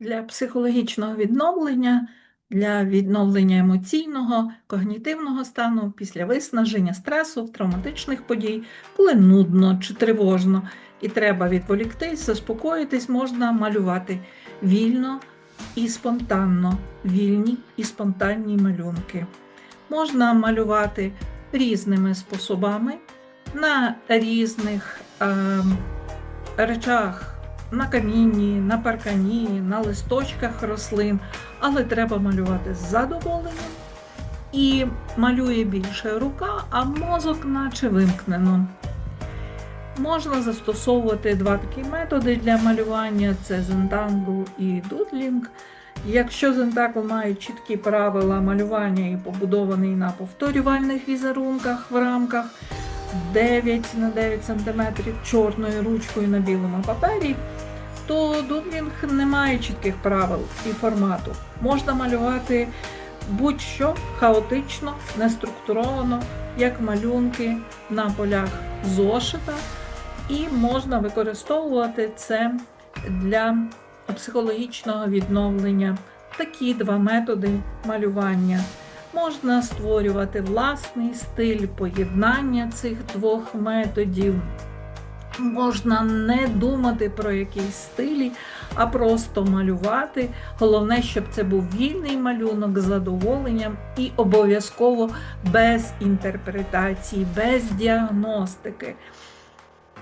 Для психологічного відновлення, для відновлення емоційного, когнітивного стану після виснаження, стресу, травматичних подій, коли нудно чи тривожно, і треба відволіктись, заспокоїтись, можна малювати вільно і спонтанно, вільні і спонтанні малюнки. Можна малювати різними способами на різних ем, речах, на камінні, на паркані, на листочках рослин, але треба малювати з задоволенням. І малює більше рука, а мозок наче вимкнено. Можна застосовувати два такі методи для малювання: це Zentangle і Doodling. Якщо Zentangle має чіткі правила малювання і побудований на повторювальних візерунках в рамках 9 на 9 см чорною ручкою на білому папері, то Doodling не має чітких правил і формату. Можна малювати будь-що хаотично, неструктуровано, як малюнки на полях зошита, і можна використовувати це для психологічного відновлення. Такі два методи малювання. Можна створювати власний стиль поєднання цих двох методів. Можна не думати про якісь стилі, а просто малювати. Головне, щоб це був вільний малюнок з задоволенням і обов'язково без інтерпретації, без діагностики.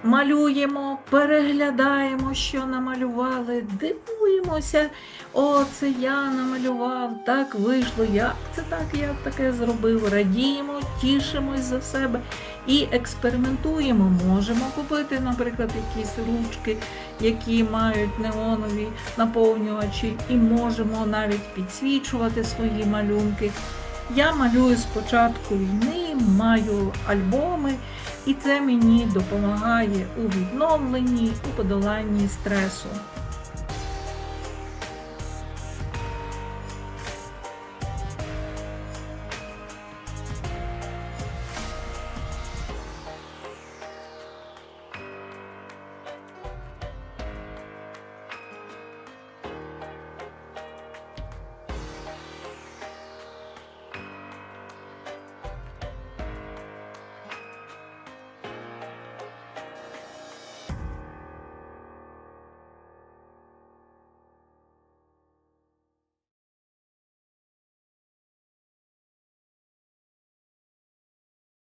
Малюємо, переглядаємо, що намалювали, дивуємося, о, це я намалював, так вийшло, як це так, я таке зробив. Радіємо, тішимось за себе і експериментуємо. Можемо купити, наприклад, якісь ручки, які мають неонові наповнювачі, і можемо навіть підсвічувати свої малюнки. Я малюю з початку війни, маю альбоми, і це мені допомагає у відновленні, у подоланні стресу.